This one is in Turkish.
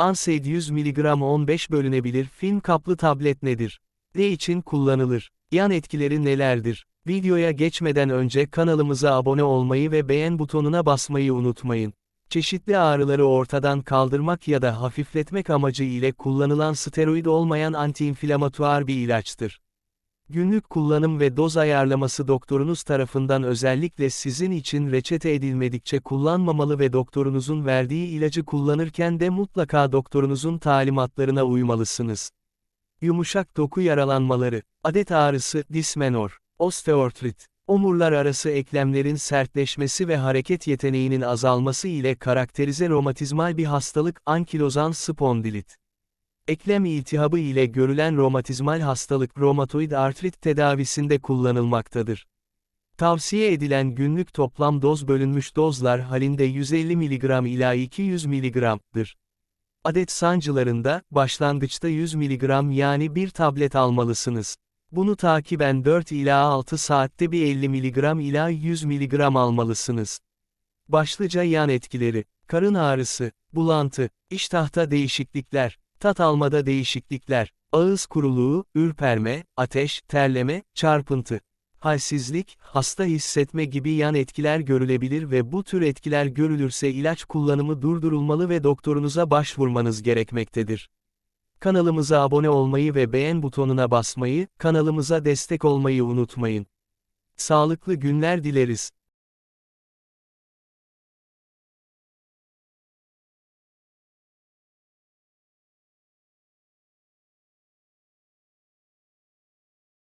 Ansaid 100 mg 15 bölünebilir film kaplı tablet nedir? Ne için kullanılır? Yan etkileri nelerdir? Videoya geçmeden önce kanalımıza abone olmayı ve beğen butonuna basmayı unutmayın. Çeşitli ağrıları ortadan kaldırmak ya da hafifletmek amacı ile kullanılan steroid olmayan antiinflamatuar bir ilaçtır. Günlük kullanım ve doz ayarlaması doktorunuz tarafından özellikle sizin için reçete edilmedikçe kullanmamalı ve doktorunuzun verdiği ilacı kullanırken de mutlaka doktorunuzun talimatlarına uymalısınız. Yumuşak doku yaralanmaları, adet ağrısı, dismenor, osteoartrit, omurlar arası eklemlerin sertleşmesi ve hareket yeteneğinin azalması ile karakterize romatizmal bir hastalık ankilozan spondilit. Eklem iltihabı ile görülen romatizmal hastalık romatoid artrit tedavisinde kullanılmaktadır. Tavsiye edilen günlük toplam doz bölünmüş dozlar halinde 150 mg ila 200 mg'dır. Adet sancılarında, başlangıçta 100 mg yani bir tablet almalısınız. Bunu takiben 4 ila 6 saatte bir 50 mg ila 100 mg almalısınız. Başlıca yan etkileri, karın ağrısı, bulantı, iştahta değişiklikler, tat almada değişiklikler, ağız kuruluğu, ürperme, ateş, terleme, çarpıntı, halsizlik, hasta hissetme gibi yan etkiler görülebilir ve bu tür etkiler görülürse ilaç kullanımı durdurulmalı ve doktorunuza başvurmanız gerekmektedir. Kanalımıza abone olmayı ve beğen butonuna basmayı, kanalımıza destek olmayı unutmayın. Sağlıklı günler dileriz.